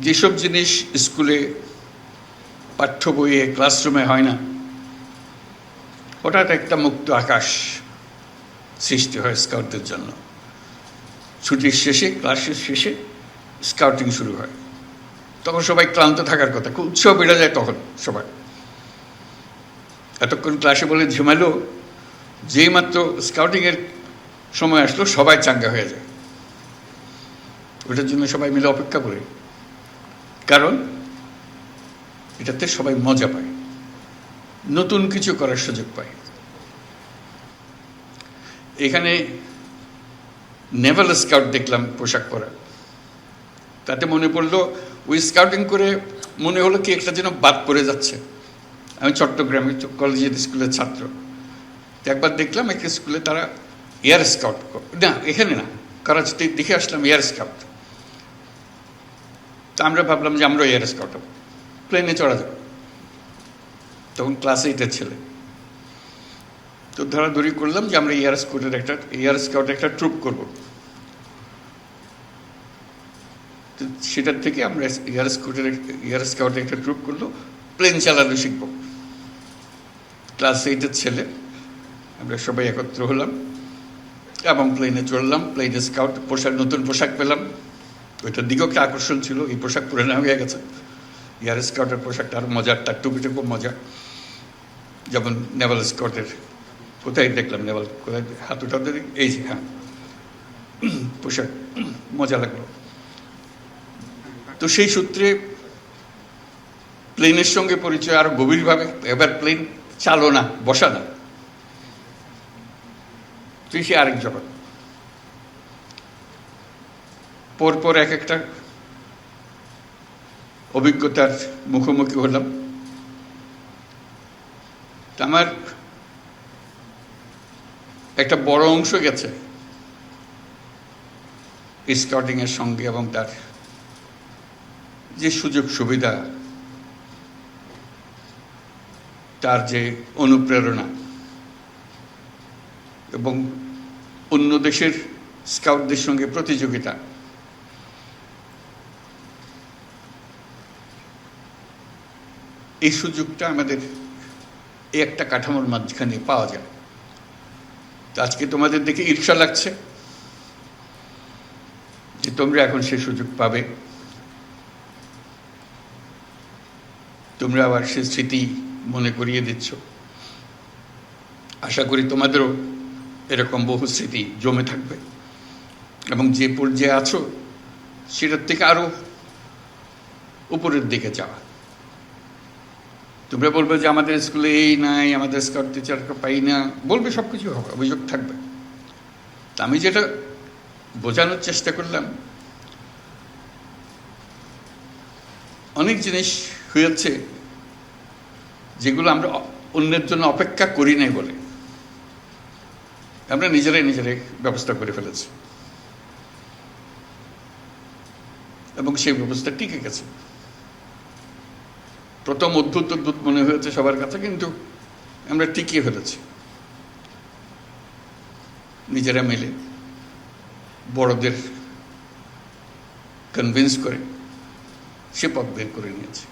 যেসব জিনিস স্কুলে পাঠ্য বইয়ে, ক্লাসরুমে হয় না, হঠাৎ একটা মুক্ত আকাশ সৃষ্টি হয় স্কাউটদের জন্য। ছুটির শেষে, ক্লাসের শেষে স্কাউটিং শুরু হয়। তখন সবাই ক্লান্ত থাকার কথা, খুব উৎসাহ বেড়ে যায় তখন সবাই। এতক্ষণ ক্লাসে বলে ঝিমালো যেই মাত্র স্কাউটিংয়ের সময় আসলো, সবাই চাঙ্গা হয়ে যায়। ওটার জন্য সবাই মিলে অপেক্ষা করে। কারণ এটাতে সবাই মজা পায়। নতুন কিছু করার সুযোগ পায়। এখানে নেভাল স্কাউট দেখলাম পোশাক পরা। তাতে মনে পড়ল, ওই স্কাউটিং করে মনে হলো কি একটা যেন বাদ পড়ে যাচ্ছে। আমি চট্টগ্রামে কলেজের স্কুলের ছাত্র। একবার দেখলাম, একটা স্কুলে তারা এয়ার স্কাউট না, এখানে না, করাচিতে দেখে আসলাম এয়ার স্কাউট তো আমরা ভাবলাম যে আমরা এয়ার স্কাউট হব। প্লেনে চড়া যাবে তখন ক্লাস এইটের ছেলে। তো ধরাধরি করলাম যে আমরা এয়ার স্কাউটের একটা, এয়ার স্কাউটের একটা ট্রুপ করব। তো সেটার থেকে আমরা এয়ার স্কাউটের এয়ার স্কাউটের একটা ট্রুপ করল প্লেন চালানো শিখব। ক্লাস এইটের ছেলে, আমরা সবাই একত্র হলাম এবং প্লেনে চড়লাম প্লেনে স্কাউট পোশাক, নতুন পোশাক পেলাম। ওইটার দিকেও একটা আকর্ষণ ছিল, এই পোশাক পরে নেওয়া হয়ে গেছে। এয়ার স্কাউটের পোশাকটা আরও মজার, তার টুপিটা খুব মজা যেমন নেভাল স্কাউটের কোথায় দেখলাম নেভাল কোথায়? হাত উঠাতে এই যে হ্যাঁ। পোশাক, মজা লাগল। তো সেই সূত্রে প্লেনের সঙ্গে পরিচয় আরও গভীরভাবে, এবার প্লেন চালো না বসা না তো সে আরেক জগৎ। পরপর এক একটা অভিজ্ঞতার মুখোমুখি হলাম। আমার একটা বড় অংশ গেছে স্কাউটিং এর সঙ্গে এবং তার যে সুযোগ সুবিধা, তার যে অনুপ্রেরণা এবং অন্য দেশের স্কাউটদের সঙ্গে প্রতিযোগিতা এই সুযোগটা আমাদের এই একটা কাঠামোর মাঝখানে পাওয়া যায়। তো আজকে তোমাদের দেখে ঈর্ষা লাগছে যে তোমরা এখন সে সুযোগ পাবে। তোমরা আবার সে স্মৃতি মনে করিয়ে দিচ্ছ। আশা করি তোমাদেরও এরকম বহু স্মৃতি জমে থাকবে। এবং যে পর্যায়ে আছো, সেটার থেকে আরও উপরের দিকে যাওয়া। তোমরা বলবে যে আমাদের স্কুলে এই নাই, আমাদের স্কাউট টিচারকে পাই না। বলবে সব কিছু অভিযোগ থাকবে। তা আমি যেটা বোঝানোর চেষ্টা করলাম, অনেক জিনিস হয়েছে যেগুলো আমরা অন্যের জন্য অপেক্ষা করি নাই বলে। আমরা নিজেরাই নিজেরাই ব্যবস্থা করে ফেলেছি। এবং সেই ব্যবস্থা টিকে গেছে। প্রথম অদ্ভুত অদ্ভুত মনে হয়েছে সবার কাছে, কিন্তু আমরা টিকিয়ে ফেলেছি। নিজেরা মিলে বড়দের কনভিন্স করে, সে পথ বের করে নিয়েছে।